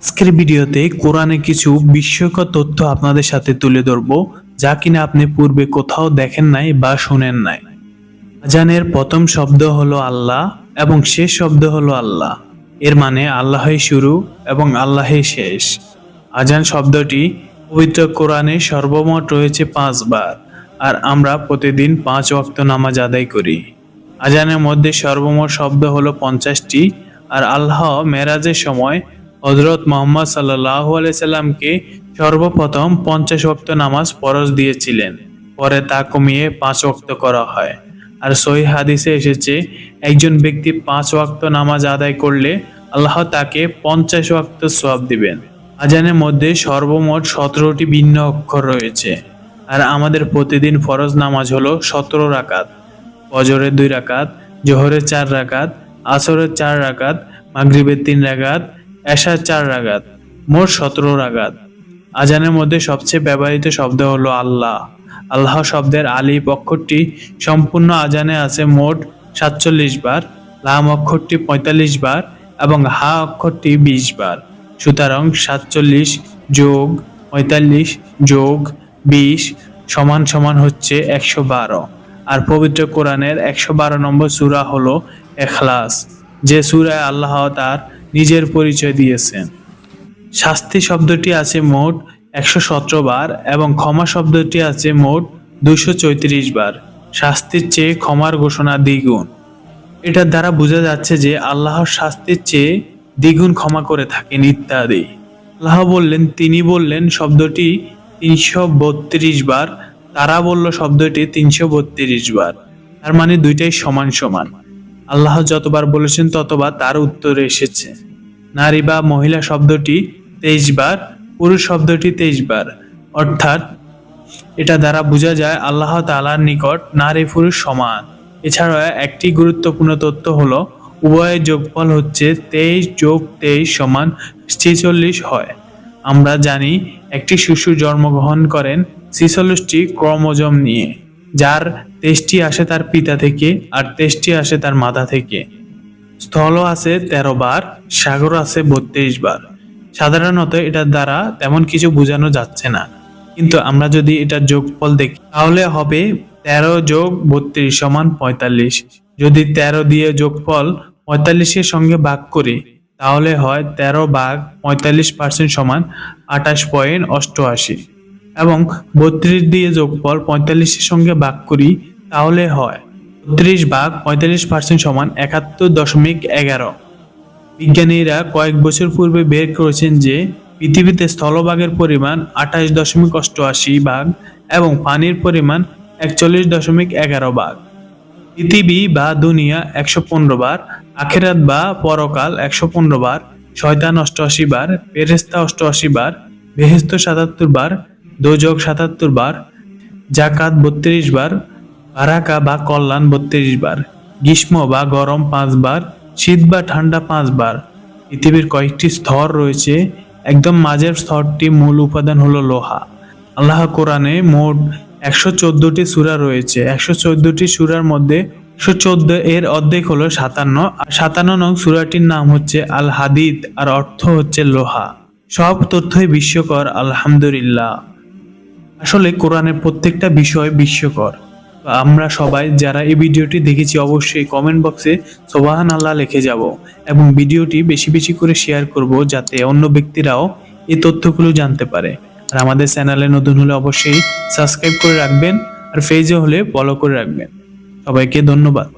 আজকের ভিডিওতে কোরআনে কিছু বিস্ময়কর তথ্য আপনাদের সাথে তুলে ধরবো, যা কিনা আপনি পূর্বে কোথাও দেখেন নাই বা শোনেন নাই। আজানের প্রথম শব্দ হলো আল্লাহ এবং শেষ শব্দ হলো আল্লাহ। এর মানে আল্লাহই শুরু এবং আল্লাহই শেষ। আজান শব্দটি পবিত্র কোরআনে সর্বমোট রয়েছে পাঁচবার আর আমরা প্রতিদিন পাঁচ ওয়াক্ত নামাজ আদায় করি। আজানের মধ্যে সর্বমোট শব্দ হলো পঞ্চাশটি আর আল্লাহ মেরাজের সময় হজরত মোহাম্মদ সাল্লাহ সাল্লামকে সর্বপ্রথম পঞ্চাশ ওয়াক্ত নামাজ ফরজ দিয়েছিলেন। পরে তা কমিয়ে পাঁচ ওয়াক্ত করা হয়। আর সহি হাদিসে এসেছে, একজন ব্যক্তি পাঁচ ওয়াক্ত নামাজ আদায় করলে আল্লাহ তাকে পঞ্চাশ ওয়াক্ত সওয়াব দিবেন। আজানের মধ্যে সর্বমোট সতেরোটি ভিন্ন অক্ষর রয়েছে। আর আমাদের প্রতিদিন ফরজ নামাজ হলো সতেরো রাকাত। ফজরের দুই রাকাত, জোহরের চার রাকাত, আসরের চার রাকাত, মাগরিবের তিন রাকাত এশার চার রাকাত মোট সতেরো রাকাত আজানের মধ্যে সবচেয়ে ব্যবহৃত শব্দ হলো আল্লাহ। আল্লাহ শব্দের আলিফ অক্ষরটি সম্পূর্ণ আজানে আছে মোট সাতচল্লিশ বার, লাম অক্ষরটি পঁয়তাল্লিশ বার এবং হা অক্ষরটি বিশ বার। সুতরাং সাতচল্লিশ যোগ পঁয়তাল্লিশ যোগ বিশ সমান সমান হচ্ছে একশো বারো। আর পবিত্র কোরআনের একশো বারো নম্বর সূরা হলো এখলাস, যে সূরায় আল্লাহ তার নিজের পরিচয় দিয়েছেন। শাস্তি শব্দটি আছে মোট একশো সতেরো বার এবং ক্ষমা শব্দটি আছে মোট দুশো চৌত্রিশ বার। শাস্তির চেয়ে ক্ষমার ঘোষণা দ্বিগুণ। এটার দ্বারা বোঝা যাচ্ছে যে আল্লাহর শাস্তির চেয়ে দ্বিগুণ ক্ষমা করে থাকেন ইত্যাদি। আল্লাহ বললেন, তিনি বললেন, শব্দটি তিনশো বত্রিশ বার। তারা বলল, শব্দটি তিনশো বত্রিশ বার। তার মানে দুইটাই সমান সমান। আল্লাহ যতবার বলেছেন ততবার তার উত্তরে এসেছে। নারী বা মহিলা শব্দটি তেইশ বার, পুরুষ শব্দটি তেইশ বার। অর্থাৎ এটা দ্বারা বোঝা যায় আল্লাহ তালার নিকট নারী পুরুষ সমান। এছাড়া একটি গুরুত্বপূর্ণ তথ্য হলো উভয়ের যোগফল হচ্ছে তেইশ যোগ তেইশ সমান ছেচল্লিশ হয়। আমরা জানি একটি শিশু জন্মগ্রহণ করেন ছিচল্লিশটি ক্রোমোজোম নিয়ে। যার তেষ্টি আসে তার পিতা থেকে আর তেষ্টি আসে তার মাথা থেকে। স্থল আছে তেরো বার, সাগর আছে বত্রিশ বার। সাধারণত এটার দ্বারা তেমন কিছু বোঝানো যাচ্ছে না। কিন্তু আমরা যদি এটার যোগফল দেখি, তাহলে হবে তেরো যোগ বত্রিশ সমান পঁয়তাল্লিশ। যদি তেরো দিয়ে যোগফল পঁয়তাল্লিশের সঙ্গে ভাগ করি, তাহলে হয় তেরো ভাগ পঁয়তাল্লিশ পার্সেন্ট সমান আঠাশ পয়েন্ট অষ্টআশি। এবং বত্রিশ দিয়ে যোগফল পঁয়তাল্লিশের সঙ্গে ভাগ করি, তাহলে হয় বত্রিশ ভাগ পঁয়তাল্লিশ পার্সেন্ট সমান একাত্তর দশমিক এগারো। বিজ্ঞানীরা কয়েক বছর পূর্বে বের করেছেন যে, পৃথিবীতে স্থলভাগের পরিমাণ আঠাশ দশমিক অষ্টআশি ভাগ এবং পানির পরিমাণ একচল্লিশ দশমিক এগারো ভাগ। পৃথিবী বা দুনিয়া একশো পনেরো বার, আখেরাত বা পরকাল একশো পনেরো বার, শয়তান অষ্টআশি বার পেরেস্তা অষ্টআশি বার বেহেস্ত সাতাত্তর বার দোজক সাতাত্তর বার, জাকাত বত্রিশ বার বারাকা বা কল্যাণ বত্রিশ বার, গ্রীষ্ম বা গরম পাঁচবার শীত বা ঠান্ডা পাঁচবার পৃথিবীর কয়েকটি স্তর রয়েছে। একদম মাঝের স্তরটি মূল উপাদান হলো লোহা। আল্লাহ কোরআনে মোট একশো চোদ্দটি সূরা রয়েছে। একশো চোদ্দটি সূরার মধ্যে একশো চোদ্দ এর অর্ধেক হলো সাতান্ন। আর সাতান্ন নং সূরাটির নাম হচ্ছে আল হাদিদ, আর অর্থ হচ্ছে লোহা। সব তথ্যই বিশ্বকর, আলহামদুলিল্লাহ। আসলে কোরআনের প্রত্যেকটা বিষয় তো আমরা সবাই যারা এই ভিডিওটি দেখেছি অবশ্যই কমেন্ট বক্সে সোবাহান আল্লাহ লিখে যাব এবং ভিডিওটি বেশি বেশি করে শেয়ার করব যাতে অন্য ব্যক্তিরাও এই তথ্যগুলো জানতে পারে। আর আমাদের চ্যানেলে নতুন হলে অবশ্যই সাবস্ক্রাইব করে রাখবেন আর ফেজে হলে ফলো করে রাখবেন। সবাইকে ধন্যবাদ।